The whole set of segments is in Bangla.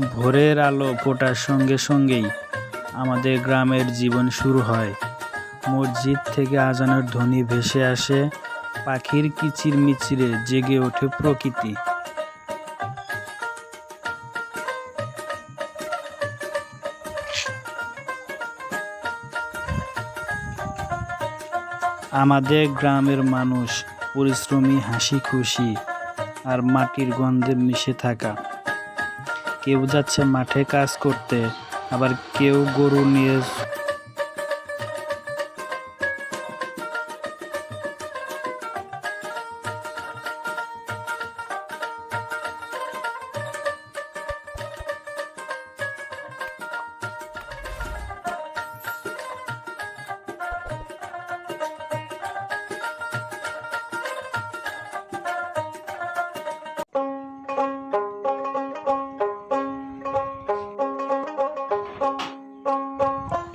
ভোরের আলো ফোটার সঙ্গে সঙ্গেই আমাদের গ্রামের জীবন শুরু হয়। মসজিদ থেকে আজানের ধ্বনি ভেসে আসে, পাখির কিচির মিচিরে জেগে ওঠে প্রকৃতি। আমাদের গ্রামের মানুষ পরিশ্রমী হাসি খুশি আর মাটির গন্ধে মিশে থাকা। কেউ যাচ্ছে মাঠে কাজ করতে আবার কেউ গরু নিয়ে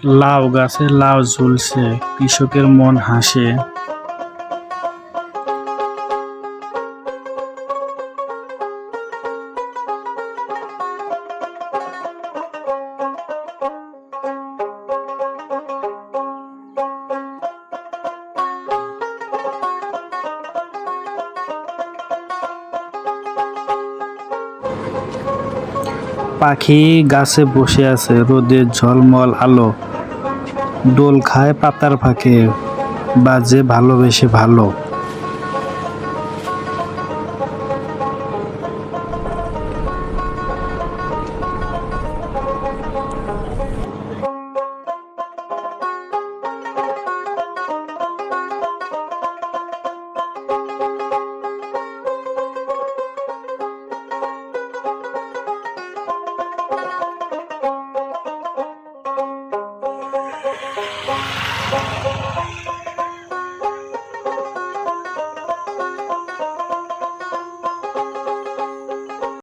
লাউ গাছে লাউ ঝুলছে কৃষকের মন হাসে। পাখি গাছে বসে আছে রোদের ঝলমল আলো। দোল খায় পাতার ফাঁকে বাজে ভালোবেসে ভালো।